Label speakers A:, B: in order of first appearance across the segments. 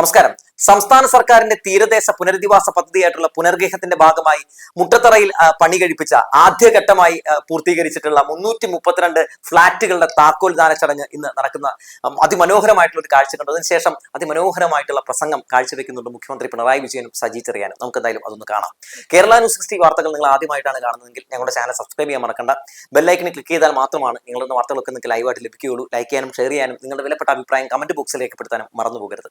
A: നമസ്കാരം. സംസ്ഥാന സർക്കാരിന്റെ തീരദേശ പുനരധിവാസ പദ്ധതിയായിട്ടുള്ള പുനർഗേഹത്തിന്റെ ഭാഗമായി മുട്ടത്തറയിൽ പണി കഴിപ്പിച്ച ആദ്യഘട്ടമായി പൂർത്തീകരിച്ചിട്ടുള്ള മുന്നൂറ്റി മുപ്പത്തിരണ്ട് ഫ്ളാറ്റുകളുടെ താക്കോൽ ദാന ചടങ്ങ് ഇന്ന് നടക്കുന്ന അതിമനോഹരമായിട്ടുള്ള ഒരു കാഴ്ച കണ്ടു അതിനുശേഷം അതിമനോഹരമായിട്ടുള്ള പ്രസംഗം കാഴ്ചവെക്കുന്നുണ്ട് മുഖ്യമന്ത്രി പിണറായി വിജയനും സജി ചെറിയാനും. നമുക്ക് എന്തായാലും അതൊന്ന് കാണാം. കേരള ന്യൂസ് സിക്സ്റ്റി വാർത്തകൾ നിങ്ങൾ ആദ്യമായിട്ടാണ് കാണുന്നതെങ്കിൽ ഞങ്ങളുടെ ചാനൽ സബ്സ്ക്രൈബ് ചെയ്യാൻ മറക്കണ്ട. ബെല്ലൈക്കിന് ക്ലിക്ക് ചെയ്താൽ മാത്രമാണ് നിങ്ങളുടെ വാർത്തകളൊക്കെ നിങ്ങൾക്ക് ലൈവായിട്ട് ലഭിക്കുകയുള്ളൂ. ലൈക്ക് ചെയ്യാനും ഷെയർ ചെയ്യാനും നിങ്ങളുടെ വിലപ്പെട്ട അഭിപ്രായം കമന്റ് ബോക്സിൽ രേഖപ്പെടുത്താനും മറന്നു പോകരുത്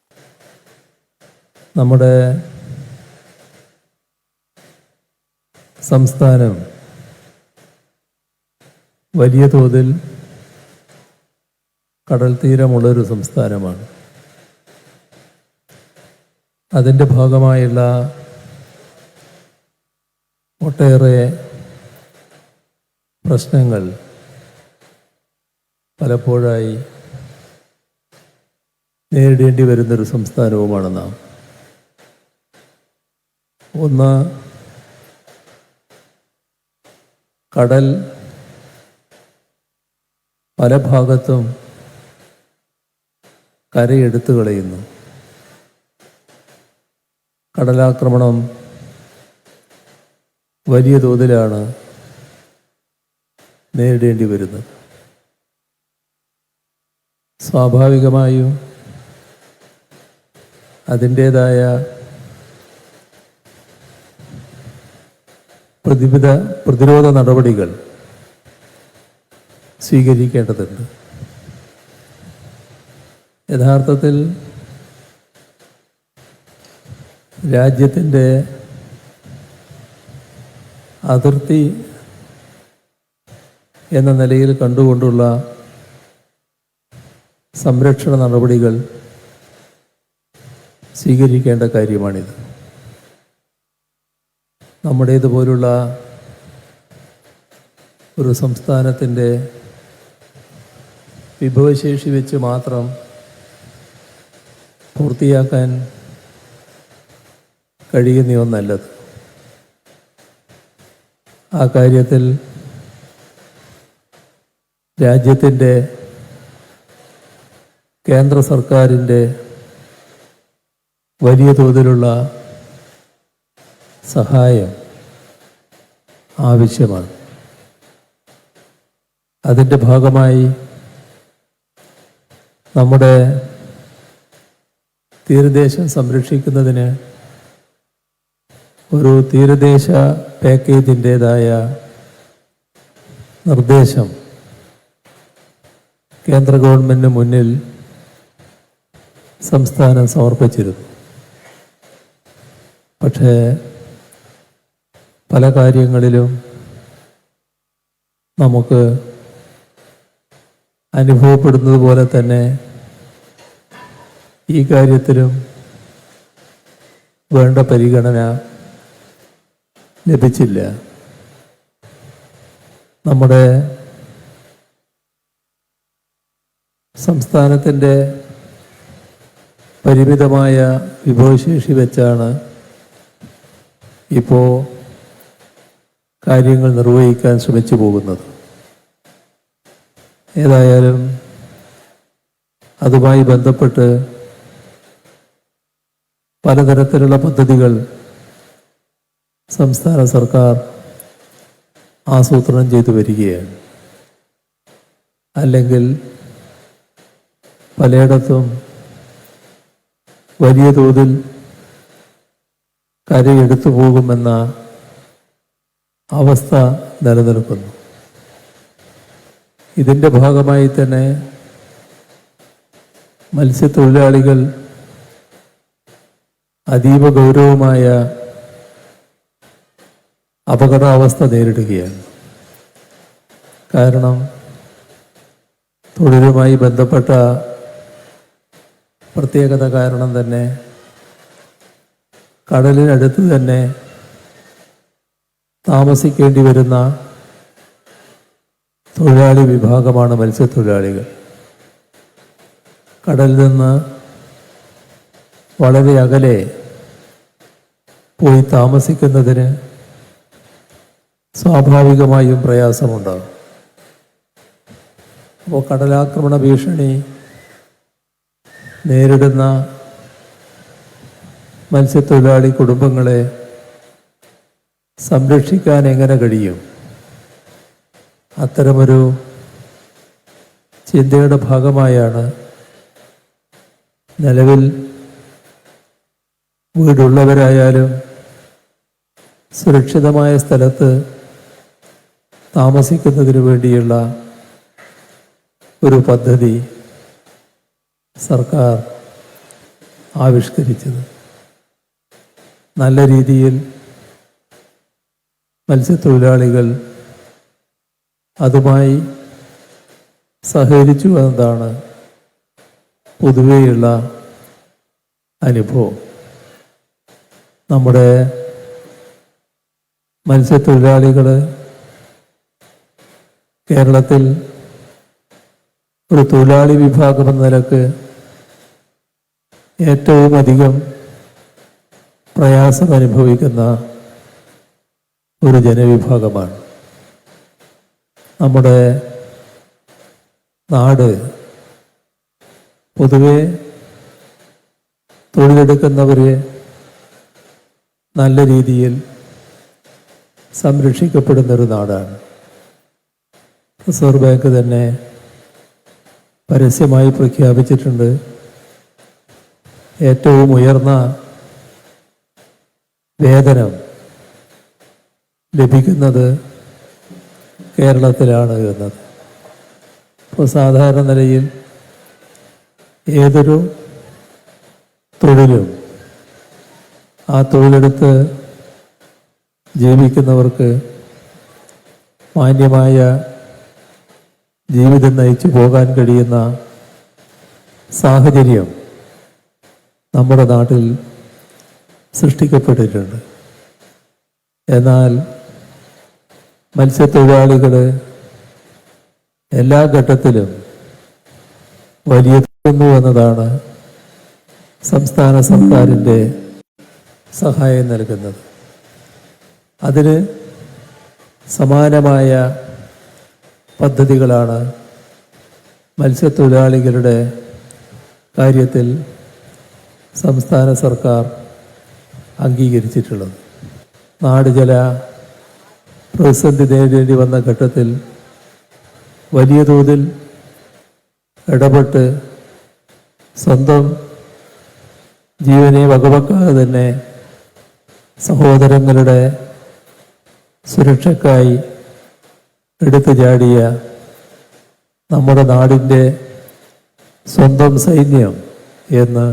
B: നമ്മുടെ സംസ്ഥാനം വലിയ തോതിൽ കടൽ തീരമുള്ളൊരു സംസ്ഥാനമാണ്. അതിന്റെ ഭാഗമായുള്ള ഒട്ടേറെ പ്രശ്നങ്ങൾ പലപ്പോഴായി നേരിടേണ്ടി വരുന്നൊരു സംസ്ഥാനവുമാണ് നാം. ഒന്ന് കടൽ പല ഭാഗത്തും കരയെടുത്തു കളയുന്നു. കടലാക്രമണം വലിയ തോതിലാണ് നേരിടേണ്ടി വരുന്നത്. സ്വാഭാവികമായും അതിന്റേതായ പ്രതിവിധ പ്രതിരോധ നടപടികൾ സ്വീകരിക്കേണ്ടതുണ്ട്. യഥാർത്ഥത്തിൽ രാജ്യത്തിന്റെ അതിർത്തി എന്ന നിലയിൽ കണ്ടുകൊണ്ടുള്ള സംരക്ഷണ നടപടികൾ സ്വീകരിക്കേണ്ട കാര്യമാണിത്. നമ്മുടേതുപോലുള്ള ഒരു സംസ്ഥാനത്തിന്റെ വിഭവശേഷി വെച്ച് മാത്രം പൂർത്തിയാക്കാൻ കഴിയുന്ന ഒന്നല്ലത്. ആ കാര്യത്തിൽ രാജ്യത്തിന്റെ കേന്ദ്ര സർക്കാരിന്റെ വലിയ തോതിലുള്ള സഹായം ആവശ്യമാണ്. അതിന്റെ ഭാഗമായി നമ്മുടെ തീരദേശം സംരക്ഷിക്കുന്നതിന് ഒരു തീരദേശ പാക്കേജിന്റേതായ നിർദ്ദേശം കേന്ദ്ര ഗവൺമെന്റിന് മുന്നിൽ സംസ്ഥാനം സമർപ്പിച്ചിരുന്നു. പക്ഷേ പല കാര്യങ്ങളിലും നമുക്ക് അനുഭവപ്പെടുന്നത് പോലെ തന്നെ ഈ കാര്യത്തിലും വേണ്ട പരിഗണന ലഭിച്ചില്ല. നമ്മുടെ സംസ്ഥാനത്തിന്റെ പരിമിതമായ വിഭവശേഷി വെച്ചാണ് ഇപ്പോൾ കാര്യങ്ങൾ നിർവഹിക്കാൻ ശ്രമിച്ചു പോകുന്നത്. ഏതായാലും അതുമായി ബന്ധപ്പെട്ട് പലതരത്തിലുള്ള പദ്ധതികൾ സംസ്ഥാന സർക്കാർ ആസൂത്രണം ചെയ്തു വരികയാണ്. അല്ലെങ്കിൽ പലയിടത്തും വലിയ തോതിൽ കരയെടുത്തു പോകുമെന്ന അവസ്ഥ നിലനിൽക്കുന്നു. ഇതിന്റെ ഭാഗമായി തന്നെ മത്സ്യത്തൊഴിലാളികൾ അതീവ ഗൗരവമായ അപകടാവസ്ഥ നേരിടുകയാണ്. കാരണം തൊഴിലുമായി ബന്ധപ്പെട്ട പ്രത്യേകത കാരണം തന്നെ കടലിനടുത്ത് തന്നെ താമസിക്കേണ്ടി വരുന്ന തൊഴിലാളി വിഭാഗമാണ് മത്സ്യത്തൊഴിലാളികൾ. കടലിൽ നിന്ന് വളരെ അകലെ പോയി താമസിക്കുന്നതിന് സ്വാഭാവികമായും പ്രയാസമുണ്ടാകും. അപ്പോൾ കടലാക്രമണ ഭീഷണി നേരിടുന്ന മത്സ്യത്തൊഴിലാളി കുടുംബങ്ങളെ സംരക്ഷിക്കാൻ എങ്ങനെ കഴിയും? അത്തരമൊരു ചിന്തയുടെ ഭാഗമായാണ് നിലവിൽ വീടുള്ളവരായാലും സുരക്ഷിതമായ സ്ഥലത്ത് താമസിക്കുന്നതിന് വേണ്ടിയുള്ള ഒരു പദ്ധതി സർക്കാർ ആവിഷ്കരിച്ചത്. നല്ല രീതിയിൽ മത്സ്യത്തൊഴിലാളികൾ അതുമായി സഹകരിച്ചു എന്നതാണ് പൊതുവെയുള്ള അനുഭവം. നമ്മുടെ മത്സ്യത്തൊഴിലാളികൾ കേരളത്തിൽ ഒരു തൊഴിലാളി വിഭാഗം എന്ന നിലയ്ക്ക് ഏറ്റവും അധികം പ്രയാസം അനുഭവിക്കുന്ന ഒരു ജനവിഭാഗമാണ്. നമ്മുടെ നാട് പൊതുവെ തൊഴിലെടുക്കുന്നവരെ നല്ല രീതിയിൽ സംരക്ഷിക്കപ്പെടുന്നൊരു നാടാണ്. റിസർവ് ബാങ്ക് തന്നെ പരസ്യമായി പ്രഖ്യാപിച്ചിട്ടുണ്ട്. ഏറ്റവും ഉയർന്ന വേതനം ലഭിക്കുന്നത് കേരളത്തിലാണ് എന്നത്. ഇപ്പോൾ സാധാരണ നിലയിൽ ഏതൊരു തൊഴിലും ആ തൊഴിലെടുത്ത് ജീവിക്കുന്നവർക്ക് മാന്യമായ ജീവിതം നയിച്ചു പോകാൻ കഴിയുന്ന സാഹചര്യം നമ്മുടെ നാട്ടിൽ സൃഷ്ടിക്കപ്പെട്ടിട്ടുണ്ട്. എന്നാൽ മത്സ്യത്തൊഴിലാളികൾ എല്ലാ ഘട്ടത്തിലും വലിയ എന്നതാണ് സംസ്ഥാന സർക്കാരിന്റെ സഹായം നൽകുന്നത്. അതിന് സമാനമായ പദ്ധതികളാണ് മത്സ്യത്തൊഴിലാളികളുടെ കാര്യത്തിൽ സംസ്ഥാന സർക്കാർ അംഗീകരിച്ചിട്ടുള്ളത്. നാട് പ്രതിസന്ധി നേരിടേണ്ടി വന്ന ഘട്ടത്തിൽ വലിയ തോതിൽ ഇടപെട്ട് സ്വന്തം ജീവനെ വകവെക്കാതെ തന്നെ സഹോദരങ്ങളുടെ സുരക്ഷക്കായി എടുത്തു ചാടിയ നമ്മുടെ നാടിന്റെ സ്വന്തം സൈന്യം എന്ന്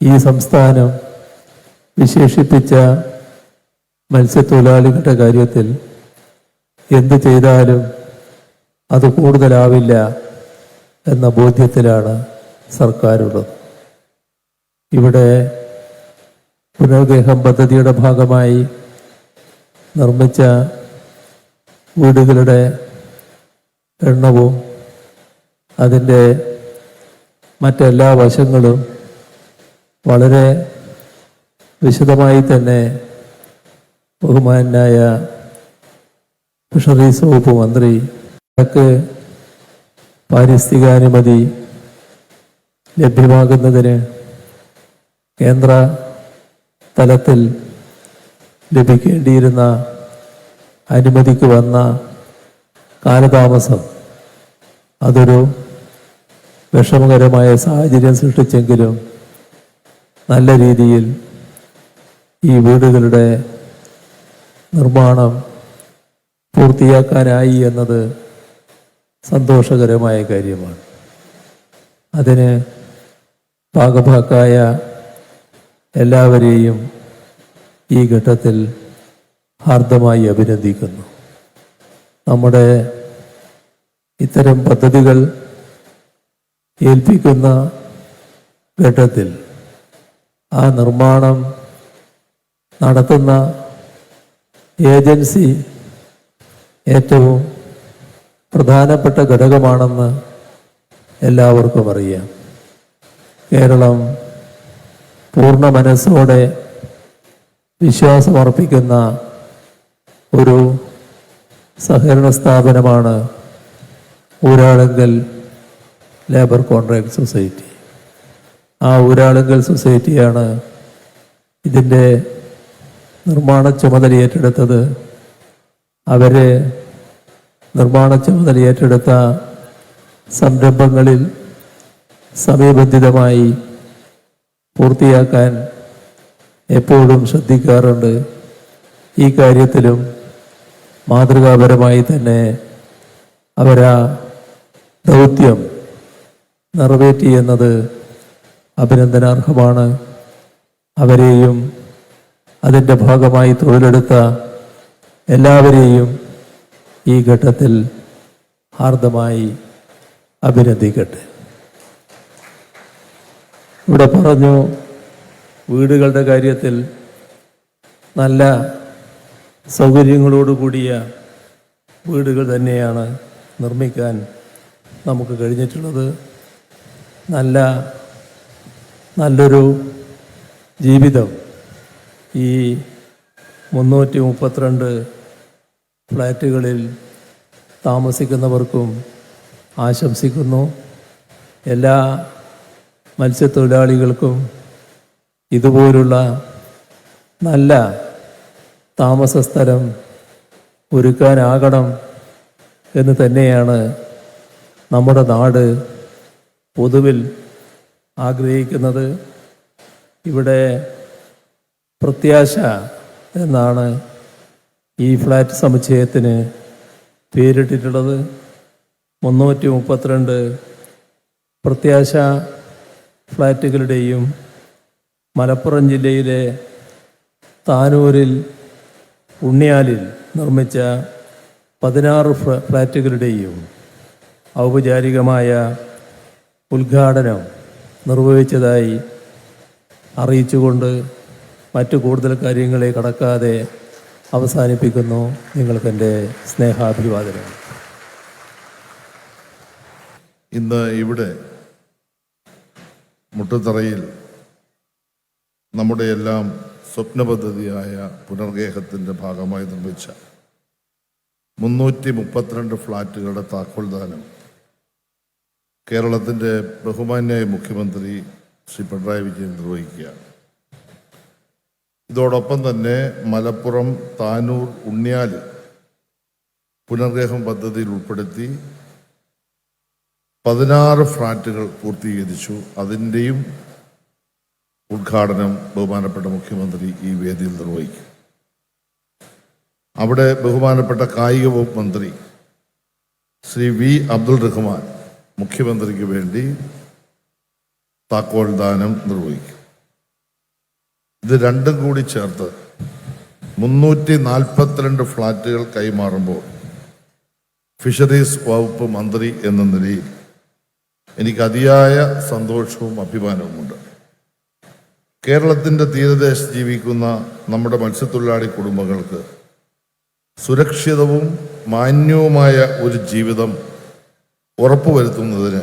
B: ഈ സംസ്ഥാനം വിശേഷിപ്പിച്ച മത്സ്യത്തൊഴിലാളികളുടെ കാര്യത്തിൽ എന്ത് ചെയ്താലും അത് കൂടുതലാവില്ല എന്ന ബോധ്യത്തിലാണ് സർക്കാരുള്ളത്. ഇവിടെ പുനർഗേഹം പദ്ധതിയുടെ ഭാഗമായി നിർമ്മിച്ച വീടുകളുടെ എണ്ണവും അതിന്റെ മറ്റെല്ലാ വശങ്ങളും വളരെ വിശദമായി തന്നെ ബഹുമാനായ ഫിഷറീസ് വകുപ്പ് മന്ത്രി വടക്ക് പാരിസ്ഥിതികാനുമതി ലഭ്യമാകുന്നതിന് കേന്ദ്ര തലത്തിൽ ലഭിക്കേണ്ടിയിരുന്ന അനുമതിക്ക് വന്ന കാലതാമസം അതൊരു വിഷമകരമായ സാഹചര്യം സൃഷ്ടിച്ചെങ്കിലും നല്ല രീതിയിൽ ഈ വീടുകളുടെ നിർമ്മാണം പൂർത്തിയാക്കാനായി എന്നത് സന്തോഷകരമായ കാര്യമാണ്. അതിന് പാകഭാക്കായ എല്ലാവരെയും ഈ ഘട്ടത്തിൽ ഹാർദമായി അഭിനന്ദിക്കുന്നു. നമ്മുടെ ഇത്തരം പദ്ധതികൾ ഏൽപ്പിക്കുന്ന ഘട്ടത്തിൽ ആ നിർമ്മാണം നടത്തുന്ന ഏജൻസി ഏറ്റവും പ്രധാനപ്പെട്ട ഘടകമാണെന്ന് എല്ലാവർക്കും അറിയാം. കേരളം പൂർണ മനസ്സോടെ വിശ്വാസമർപ്പിക്കുന്ന ഒരു സഹകരണ സ്ഥാപനമാണ് ഊരാളുങ്കൽ ലേബർ കോൺട്രാക്ട് സൊസൈറ്റി. ആ ഊരാളുങ്കൽ സൊസൈറ്റിയാണ് ഇതിന്റെ നിർമ്മാണ ചുമതല ഏറ്റെടുത്തത് അവർ നിർമ്മാണ ചുമതല ഏറ്റെടുത്ത സംരംഭങ്ങളിൽ സമയബന്ധിതമായി പൂർത്തിയാക്കാൻ എപ്പോഴും ശ്രദ്ധിക്കാറുണ്ട്. ഈ കാര്യത്തിലും മാതൃകാപരമായി തന്നെ അവരാ ദൗത്യം നിറവേറ്റി എന്നത് അഭിനന്ദനാർഹമാണ്. അവരെയും അതിന്റെ ഭാഗമായി തൊഴിലെടുത്ത എല്ലാവരെയും ഈ ഘട്ടത്തിൽ ഹാർദമായി അഭിനന്ദിക്കട്ടെ. ഇവിടെ പറഞ്ഞു വീടുകളുടെ കാര്യത്തിൽ നല്ല സൗകര്യങ്ങളോടുകൂടിയ വീടുകൾ തന്നെയാണ് നിർമ്മിക്കാൻ നമുക്ക് കഴിഞ്ഞിട്ടുള്ളത്. നല്ല നല്ലൊരു ജീവിതം ഈ മുന്നൂറ്റി മുപ്പത്തിരണ്ട് ഫ്ലാറ്റുകളിൽ താമസിക്കുന്നവർക്കും ആശംസിക്കുന്നു. എല്ലാ മത്സ്യത്തൊഴിലാളികൾക്കും ഇതുപോലുള്ള നല്ല താമസ സ്ഥലം ഒരുക്കാനാകണം എന്ന് തന്നെയാണ് നമ്മുടെ നാട് പൊതുവിൽ ആഗ്രഹിക്കുന്നത്. ഇവിടെ പ്രത്യാശ എന്നാണ് ഈ ഫ്ലാറ്റ് സമുച്ചയത്തിന് പേരിട്ടിട്ടുള്ളത്. മുന്നൂറ്റി മുപ്പത്തിരണ്ട് പ്രത്യാശ ഫ്ലാറ്റുകളുടെയും മലപ്പുറം ജില്ലയിലെ താനൂരിൽ ഉണ്ണിയാലിൽ നിർമ്മിച്ച പതിനാറ് ഫ്ല- ഫ്ലാറ്റുകളുടെയും ഔപചാരികമായ ഉദ്ഘാടനം നിർവഹിച്ചതായി അറിയിച്ചുകൊണ്ട് മറ്റു കൂടുതൽ കാര്യങ്ങളെ കടക്കാതെ അവസാനിപ്പിക്കുന്നു നിങ്ങൾക്കെന്റെ സ്നേഹാഭിവാദനം.
C: ഇന്ന് ഇവിടെ മുട്ടുതറയിൽ നമ്മുടെ എല്ലാം സ്വപ്ന പദ്ധതിയായ പുനർഗേഹത്തിന്റെ ഭാഗമായി നിർമ്മിച്ച മുന്നൂറ്റി മുപ്പത്തിരണ്ട് ഫ്ലാറ്റുകളുടെ താക്കോൽദാനം കേരളത്തിന്റെ ബഹുമാന്യായ മുഖ്യമന്ത്രി ശ്രീ പിണറായി വിജയൻ നിർവഹിക്കുകയാണ്. ഇതോടൊപ്പം തന്നെ മലപ്പുറം താനൂർ ഉണ്ണിയാൽ പുനർഗ്രഹം പദ്ധതിയിൽ ഉൾപ്പെടുത്തി പതിനാറ് ഫ്ലാറ്റുകൾ പൂർത്തീകരിച്ചു. അതിന്റെയും ഉദ്ഘാടനം ബഹുമാനപ്പെട്ട മുഖ്യമന്ത്രി ഈ വേദിയിൽ നിർവഹിക്കും. അവിടെ ബഹുമാനപ്പെട്ട കായിക വകുപ്പ് മന്ത്രി ശ്രീ വി അബ്ദുൾ റഹ്മാൻ മുഖ്യമന്ത്രിക്ക് വേണ്ടി താക്കോൽ ദാനം നിർവഹിക്കും. ഇത് രണ്ടും കൂടി ചേർത്ത് മുന്നൂറ്റി നാൽപ്പത്തിരണ്ട് ഫ്ലാറ്റുകൾ കൈമാറുമ്പോൾ ഫിഷറീസ് വകുപ്പ് മന്ത്രി എന്ന നിലയിൽ എനിക്ക് അതിയായ സന്തോഷവും അഭിമാനവുമുണ്ട്. കേരളത്തിന്റെ തീരദേശത്ത് ജീവിക്കുന്ന നമ്മുടെ മത്സ്യത്തൊഴിലാളി കുടുംബങ്ങൾക്ക് സുരക്ഷിതവും മാന്യവുമായ ഒരു ജീവിതം ഉറപ്പുവരുത്തുന്നതിന്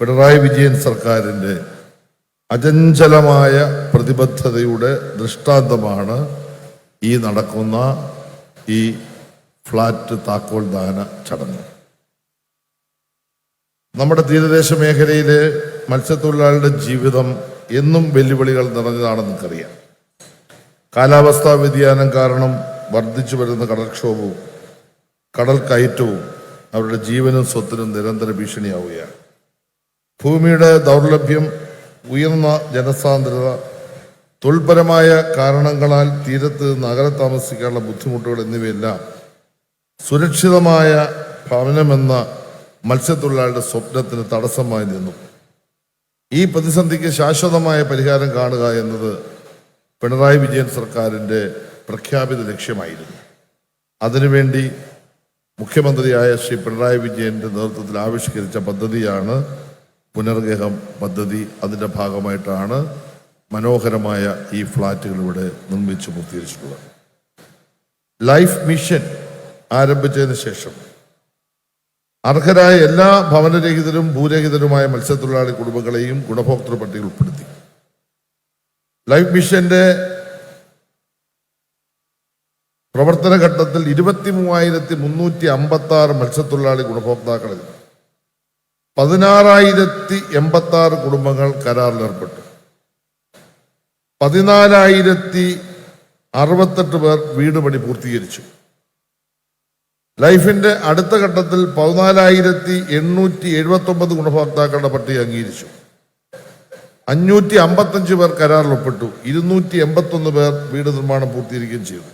C: പിണറായി വിജയൻ സർക്കാരിന്റെ അചഞ്ചലമായ പ്രതിബദ്ധതയുടെ ദൃഷ്ടാന്തമാണ് ഈ നടക്കുന്ന ഈ ഫ്ലാറ്റ് താക്കോൽ ദാന ചടങ്ങ്. നമ്മുടെ തീരദേശ മേഖലയിലെ മത്സ്യത്തൊഴിലാളിയുടെ ജീവിതം എന്നും വെല്ലുവിളികൾ നിറഞ്ഞതാണെന്ന് നമുക്കറിയാം. കാലാവസ്ഥാ വ്യതിയാനം കാരണം വർദ്ധിച്ചു വരുന്ന കടൽക്ഷോഭവും കടൽ കയറ്റവും അവരുടെ ജീവനും സ്വത്തിനും നിരന്തര ഭീഷണിയാവുകയാണ്. ഭൂമിയുടെ ദൗർലഭ്യം ഉയർന്ന ജനസാന്ദ്രത തൊഴിൽപരമായ കാരണങ്ങളാൽ തീരത്ത് നഗര താമസിക്കാനുള്ള ബുദ്ധിമുട്ടുകൾ എന്നിവയെല്ലാം സുരക്ഷിതമായ ഭവനമെന്ന മത്സ്യത്തൊഴിലാളിയുടെ സ്വപ്നത്തിന് തടസ്സമായി നിന്നു. ഈ പ്രതിസന്ധിക്ക് ശാശ്വതമായ പരിഹാരം കാണുക എന്നത് പിണറായി വിജയൻ സർക്കാരിന്റെ പ്രഖ്യാപിത ലക്ഷ്യമായിരുന്നു. അതിനുവേണ്ടി മുഖ്യമന്ത്രിയായ ശ്രീ പിണറായി വിജയന്റെ നേതൃത്വത്തിൽ ആവിഷ്കരിച്ച പദ്ധതിയാണ് പുനർഗേഹം പദ്ധതി അതിന്റെ ഭാഗമായിട്ടാണ് മനോഹരമായ ഈ ഫ്ലാറ്റുകൾ ഇവിടെ നിർമ്മിച്ചു പൂർത്തീകരിച്ചിട്ടുള്ളത്. ലൈഫ് മിഷൻ ആരംഭിച്ചതിന് ശേഷം അർഹരായ എല്ലാ ഭവനരഹിതരും ഭൂരഹിതരുമായ മത്സ്യത്തൊഴിലാളി കുടുംബങ്ങളെയും ഗുണഭോക്തൃ പട്ടികയിൽ ഉൾപ്പെടുത്തി. ലൈഫ് മിഷന്റെ പ്രവർത്തന ഘട്ടത്തിൽ ഇരുപത്തി മൂവായിരത്തി മുന്നൂറ്റി അമ്പത്തി ആറ് മത്സ്യത്തൊഴിലാളി ഗുണഭോക്താക്കളിൽ പതിനാറായിരത്തി എൺപത്തി ആറ് കുടുംബങ്ങൾ കരാറിലേർപ്പെട്ടു. പതിനാലായിരത്തി അറുപത്തെട്ട് പേർ വീട് പണി പൂർത്തീകരിച്ചു. ലൈഫിന്റെ അടുത്ത ഘട്ടത്തിൽ പതിനാലായിരത്തി എണ്ണൂറ്റി എഴുപത്തി ഒമ്പത് ഗുണഭോക്താക്കളുടെ പട്ടിക അംഗീകരിച്ചു. അഞ്ഞൂറ്റി അമ്പത്തഞ്ച് പേർ കരാറിൽ ഒപ്പിട്ടു ഇരുന്നൂറ്റി എൺപത്തൊന്ന് പേർ വീട് നിർമ്മാണം പൂർത്തീകരിക്കുകയും ചെയ്തു.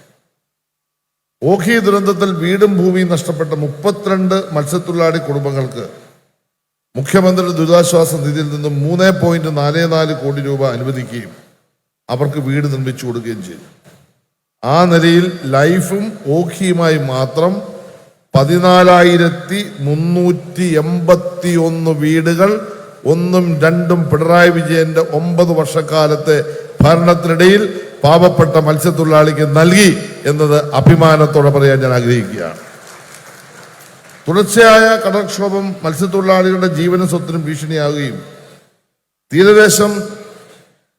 C: ഓഖി ദുരന്തത്തിൽ വീടും ഭൂമിയും നഷ്ടപ്പെട്ട മുപ്പത്തിരണ്ട് മത്സ്യത്തൊഴിലാളി കുടുംബങ്ങൾക്ക് മുഖ്യമന്ത്രിയുടെ ദുരിതാശ്വാസ നിധിയിൽ നിന്നും മൂന്ന് പോയിന്റ് നാല് നാല് കോടി രൂപ അനുവദിക്കുകയും അവർക്ക് വീട് നിർമ്മിച്ചു കൊടുക്കുകയും ചെയ്തു. ആ നിലയിൽ ലൈഫും ഓഖിയുമായി മാത്രം പതിനാലായിരത്തി മുന്നൂറ്റി എൺപത്തി ഒന്ന് വീടുകൾ ഒന്നും രണ്ടും പിണറായി വിജയന്റെ ഒമ്പത് വർഷക്കാലത്തെ ഭരണത്തിനിടയിൽ പാവപ്പെട്ട മത്സ്യത്തൊഴിലാളിക്ക് നൽകി എന്നത് അഭിമാനത്തോടെ പറയാൻ ഞാൻ ആഗ്രഹിക്കുകയാണ്. തുടർച്ചയായ കടൽക്ഷോഭം മത്സ്യത്തൊഴിലാളികളുടെ ജീവനും സ്വത്തിനും ഭീഷണിയാകുകയും തീരദേശം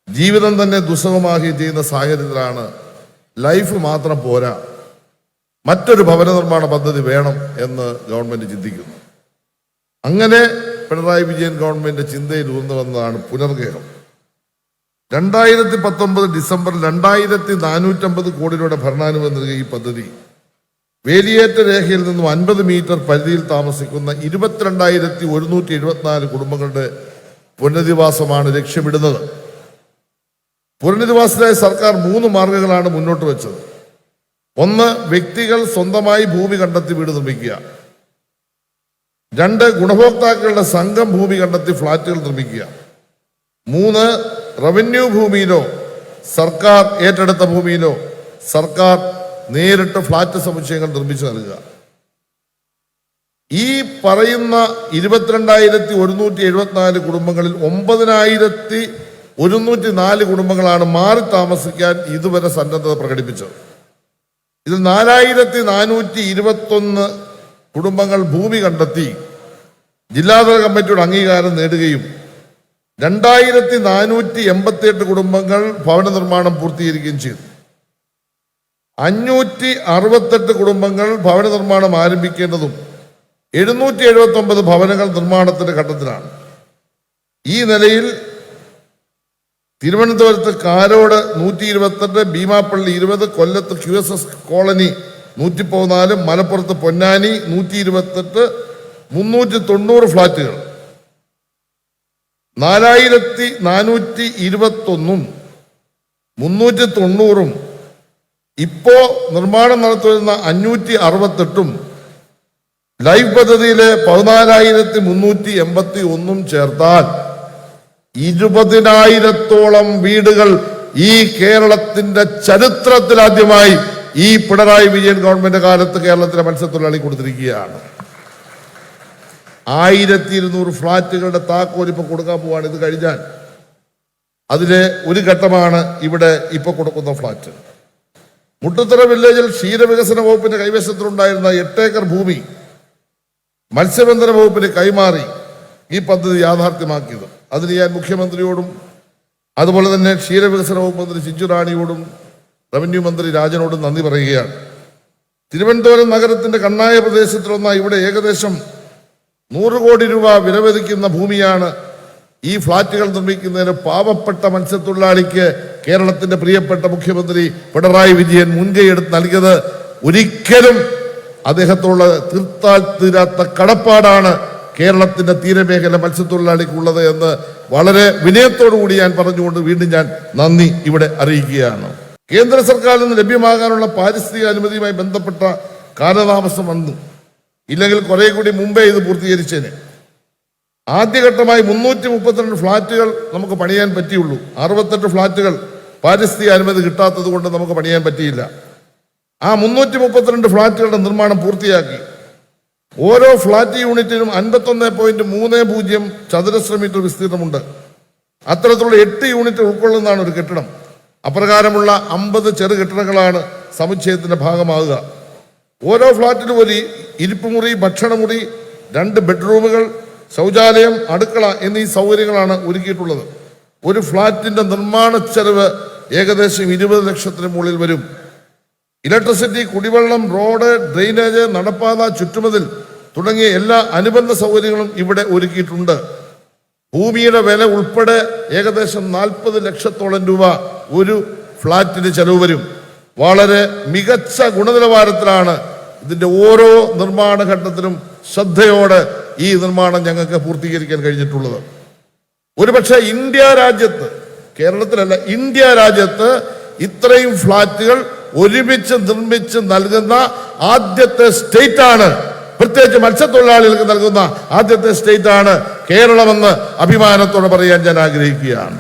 C: ജീവിതം തന്നെ ദുസ്സഹമാകുകയും ചെയ്യുന്ന സാഹചര്യത്തിലാണ് ലൈഫ് മാത്രം പോരാ. മറ്റൊരു ഭവന നിർമ്മാണ പദ്ധതി വേണം എന്ന് ഗവൺമെന്റ് ചിന്തിക്കുന്നു. അങ്ങനെ പിണറായി വിജയൻ ഗവൺമെന്റ് ചിന്തയിൽ ഊർന്നു വന്നതാണ് പുനർഗേഹം. രണ്ടായിരത്തി പത്തൊമ്പത് ഡിസംബർ രണ്ടായിരത്തി നാനൂറ്റമ്പത് കോടി രൂപയുടെ ഭരണാനുമതി നൽകിയ ഈ പദ്ധതി വേലിയേറ്റ രേഖയിൽ നിന്നും അൻപത് മീറ്റർ പരിധിയിൽ താമസിക്കുന്ന ഇരുപത്തിരണ്ടായിരത്തി ഒരുന്നൂറ്റി എഴുപത്തിനാല് കുടുംബങ്ങളുടെ പുനരധിവാസമാണ് ലക്ഷ്യമിടുന്നത്. പുനരധിവാസത്തിനായി സർക്കാർ മൂന്ന് മാർഗങ്ങളാണ് മുന്നോട്ട് വെച്ചത്. ഒന്ന് വ്യക്തികൾ സ്വന്തമായി ഭൂമി കണ്ടെത്തി വീട് നിർമ്മിക്കുക. രണ്ട് ഗുണഭോക്താക്കളുടെ സംഘം ഭൂമി കണ്ടെത്തി ഫ്ളാറ്റുകൾ നിർമ്മിക്കുക. മൂന്ന് റവന്യൂ ഭൂമിയിലോ സർക്കാർ ഏറ്റെടുത്ത ഭൂമിയിലോ സർക്കാർ നേരിട്ട് ഫ്ളാറ്റ് സമുച്ചയങ്ങൾ നിർമ്മിച്ചു നൽകുക. ഈ പറയുന്ന ഇരുപത്തിരണ്ടായിരത്തി ഒരുന്നൂറ്റി എഴുപത്തിനാല് കുടുംബങ്ങളിൽ ഒമ്പതിനായിരത്തി ഒരുന്നൂറ്റി നാല് കുടുംബങ്ങളാണ് മാറി താമസിക്കാൻ ഇതുവരെ സന്നദ്ധത പ്രകടിപ്പിച്ചത്. ഇതിൽ നാലായിരത്തി നാനൂറ്റി ഇരുപത്തൊന്ന് കുടുംബങ്ങൾ ഭൂമി കണ്ടെത്തി. ജില്ലാതല കമ്മിറ്റിയുടെ അംഗീകാരം നേടുകയും രണ്ടായിരത്തി നാനൂറ്റി എൺപത്തി എട്ട് കുടുംബങ്ങൾ ഭവന നിർമ്മാണം പൂർത്തീകരിക്കുകയും ചെയ്തു. അഞ്ഞൂറ്റി അറുപത്തെട്ട് കുടുംബങ്ങൾ ഭവന നിർമ്മാണം ആരംഭിക്കേണ്ടതും എഴുന്നൂറ്റി എഴുപത്തി ഒമ്പത് ഭവനങ്ങൾ നിർമ്മാണത്തിന്റെ ഘട്ടത്തിലാണ്. ഈ നിലയിൽ തിരുവനന്തപുരത്ത് കാരോട് നൂറ്റി ഇരുപത്തെട്ട് ഭീമാപ്പള്ളി ഇരുപത് കൊല്ലത്ത് ക്യു എസ് എസ് കോളനി നൂറ്റി പതിനാല് മലപ്പുറത്ത് പൊന്നാനി നൂറ്റി ഇരുപത്തെട്ട് മുന്നൂറ്റി തൊണ്ണൂറ് ഫ്ലാറ്റുകൾ നാലായിരത്തി നാനൂറ്റി ഇരുപത്തൊന്നും മുന്നൂറ്റി തൊണ്ണൂറും ഇപ്പോ നിർമ്മാണം നടത്തുന്ന അഞ്ഞൂറ്റി അറുപത്തെട്ടും ലൈഫ് പദ്ധതിയിലെ പതിനാലായിരത്തി മുന്നൂറ്റി എൺപത്തി ഒന്നും ചേർത്താൽ ഇരുപതിനായിരത്തോളം വീടുകൾ ഈ കേരളത്തിന്റെ ചരിത്രത്തിൽ ആദ്യമായി ഈ പിണറായി വിജയൻ ഗവൺമെന്റ് കാലത്ത് കേരളത്തിലെ മത്സ്യത്തൊഴിലാളി കൊടുത്തിരിക്കുകയാണ്. ആയിരത്തി ഇരുന്നൂറ് ഫ്ളാറ്റുകളുടെ താക്കോൽ ഇപ്പൊ കൊടുക്കാൻ പോവാണ് ഇത് കഴിഞ്ഞാൽ. അതിലെ ഒരു ഘട്ടമാണ് ഇവിടെ ഇപ്പൊ കൊടുക്കുന്ന ഫ്ളാറ്റ്. മുട്ടത്തറ വില്ലേജിൽ ക്ഷീരവികസന വകുപ്പിന്റെ കൈവശത്തിലുണ്ടായിരുന്ന എട്ടേക്കർ ഭൂമി മത്സ്യബന്ധന വകുപ്പിന് കൈമാറി ഈ പദ്ധതി യാഥാർത്ഥ്യമാക്കിയത്. അതിന് ഞാൻ മുഖ്യമന്ത്രിയോടും അതുപോലെ തന്നെ ക്ഷീരവികസന വകുപ്പ് മന്ത്രി ചിഞ്ചു റാണിയോടും റവന്യൂ മന്ത്രി രാജനോടും നന്ദി പറയുകയാണ്. തിരുവനന്തപുരം നഗരത്തിന്റെ കണ്ണായ പ്രദേശത്തിലൊന്ന ഇവിടെ ഏകദേശം നൂറ് കോടി രൂപ വിലമതിക്കുന്ന ഭൂമിയാണ് ഈ ഫ്ളാറ്റുകൾ നിർമ്മിക്കുന്നതിന് പാവപ്പെട്ട മത്സ്യത്തൊഴിലാളിക്ക് കേരളത്തിന്റെ പ്രിയപ്പെട്ട മുഖ്യമന്ത്രി പിണറായി വിജയൻ മുൻകൈയെടുത്ത് നൽകിയത് ഒരിക്കലും അദ്ദേഹത്തോട് തീർത്താൽ തീരാത്ത കടപ്പാടാണ് കേരളത്തിന്റെ തീരമേഖല മത്സ്യത്തൊഴിലാളിക്കുള്ളത് എന്ന് വളരെ വിനയത്തോടു കൂടി ഞാൻ പറഞ്ഞുകൊണ്ട് വീണ്ടും ഞാൻ നന്ദി ഇവിടെ അറിയിക്കുകയാണ്. കേന്ദ്ര സർക്കാരിൽ നിന്ന് ലഭ്യമാകാനുള്ള പാരിസ്ഥിതിക അനുമതിയുമായി ബന്ധപ്പെട്ട കാലതാമസം വന്നു. ഇല്ലെങ്കിൽ കുറെ കൂടി മുമ്പേ ഇത് പൂർത്തീകരിച്ചേനെ. ആദ്യഘട്ടമായി മുന്നൂറ്റി മുപ്പത്തിരണ്ട് ഫ്ളാറ്റുകൾ നമുക്ക് പണിയാൻ പറ്റിയുള്ളൂ. അറുപത്തെട്ട് ഫ്ളാറ്റുകൾ പാരിസ്ഥിതിക അനുമതി കിട്ടാത്തത് കൊണ്ട് നമുക്ക് പണിയാൻ പറ്റിയില്ല. ആ മുന്നൂറ്റി മുപ്പത്തിരണ്ട് ഫ്ളാറ്റുകളുടെ നിർമ്മാണം പൂർത്തിയാക്കി. ഓരോ ഫ്ളാറ്റ് യൂണിറ്റിനും അൻപത്തൊന്ന് പോയിന്റ് മൂന്ന് പൂജ്യം ചതുരശ്ര മീറ്റർ വിസ്തീർണമുണ്ട്. അത്തരത്തിലുള്ള എട്ട് യൂണിറ്റ് ഉൾക്കൊള്ളുന്നതാണ് ഒരു കെട്ടിടം. അപ്രകാരമുള്ള അമ്പത് ചെറു കെട്ടിടങ്ങളാണ് സമുച്ചയത്തിന്റെ ഭാഗമാകുക. ഓരോ ഫ്ളാറ്റിലും ഒരു ഇരിപ്പുമുറി ഭക്ഷണമുറി രണ്ട് ബെഡ്റൂമുകൾ ശൗചാലയം അടുക്കള എന്നീ സൗകര്യങ്ങളാണ് ഒരുക്കിയിട്ടുള്ളത്. ഒരു ഫ്ളാറ്റിന്റെ നിർമ്മാണ ചെലവ് ഏകദേശം ഇരുപത് ലക്ഷത്തിന് മുകളിൽ വരും. ഇലക്ട്രിസിറ്റി കുടിവെള്ളം റോഡ് ഡ്രെയിനേജ് നടപ്പാത ചുറ്റുമതിൽ തുടങ്ങിയ എല്ലാ അനുബന്ധ സൗകര്യങ്ങളും ഇവിടെ ഒരുക്കിയിട്ടുണ്ട്. ഭൂമിയുടെ വില ഉൾപ്പെടെ ഏകദേശം നാൽപ്പത് ലക്ഷത്തോളം രൂപ ഒരു ഫ്ലാറ്റിന് ചെലവ് വരും. വളരെ മികച്ച ഗുണനിലവാരത്തിലാണ് ഇതിന്റെ ഓരോ നിർമ്മാണ ഘട്ടത്തിലും ശ്രദ്ധയോടെ ഈ നിർമ്മാണം ഞങ്ങൾക്ക് പൂർത്തീകരിക്കാൻ കഴിഞ്ഞിട്ടുള്ളത്. ഒരുപക്ഷെ ഇന്ത്യ രാജ്യത്ത് കേരളത്തിലല്ല ഇന്ത്യ രാജ്യത്ത് ഇത്രയും ഫ്ളാറ്റുകൾ ഒരുമിച്ച് നിർമ്മിച്ച് നൽകുന്ന ആദ്യത്തെ സ്റ്റേറ്റ് ആണ് പ്രത്യേകിച്ച് മത്സ്യത്തൊഴിലാളികൾക്ക് നൽകുന്ന ആദ്യത്തെ സ്റ്റേറ്റ് ആണ് കേരളമെന്ന് അഭിമാനത്തോടെ പറയാൻ ഞാൻ ആഗ്രഹിക്കുകയാണ്.